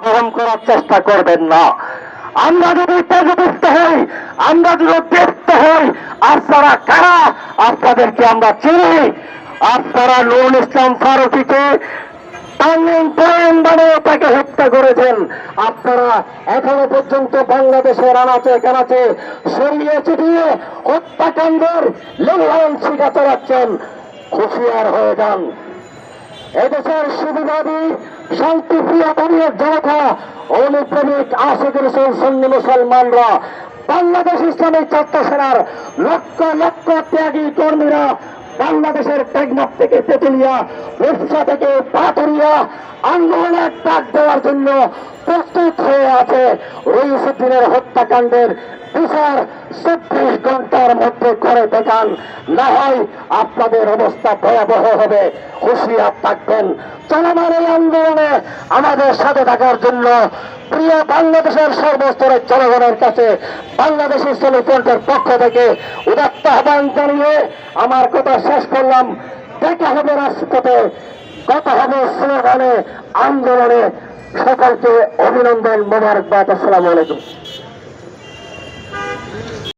অপগ্রহণ করার চেষ্টা করবেন না। আমরা যদি তেজপুষ্ট হই, আমরা যদি দেখতে হই আপনারা কারা? আপনাদেরকে আমরা চিনি। আপনারা নুরুল ইসলাম ফারুকিকে তাকে হত্যা করেছেন। আপনারা এখনও পর্যন্ত বাংলাদেশের আনাচে কানাচে সরিয়ে ছিটিয়ে হত্যাকাণ্ডের লেনলাইন শিকা চালাচ্ছেন। খুশিয়ার হয়ে যান। এদেশের সুবিধাবী শান্তিপ্রিয় বাড়ির জনতা অনুপ্রেমিক আশেখ রসুল সন্নি মুসলমানরা, বাংলাদেশ ইসলামী ছাত্র সেনার লক্ষ লক্ষ ত্যাগী কর্মীরা বাংলাদেশের টেকনাফ থেকে তেতুলিয়া রূপসা থেকে পাথরিয়া আন্দোলনের ডাক দেওয়ার জন্য প্রস্তুত হয়ে আছে রইসুদ্দিনের হত্যাকাণ্ডের বিচার চব্বিশ ঘণ্টার মধ্যে করে দেখান। না হয় আপনাদের অবস্থা ভয়াবহ হবে। হুঁশিয়ার থাকবেন। চলমান এই আন্দোলনে আমাদের সাথে থাকার জন্য প্রিয় বাংলাদেশের সর্বস্তরের জনগণের কাছে বাংলাদেশ ইসলামী ফ্রন্টের পক্ষ থেকে উদাত্ত আহ্বান জানিয়ে আমার কথা শেষ করলাম। দেখা হবে রাজপথে কথা হবে স্লোগানে আন্দোলনে। সকলকে অভিনন্দন, মোবারকবাদ। আসসালামু আলাইকুম।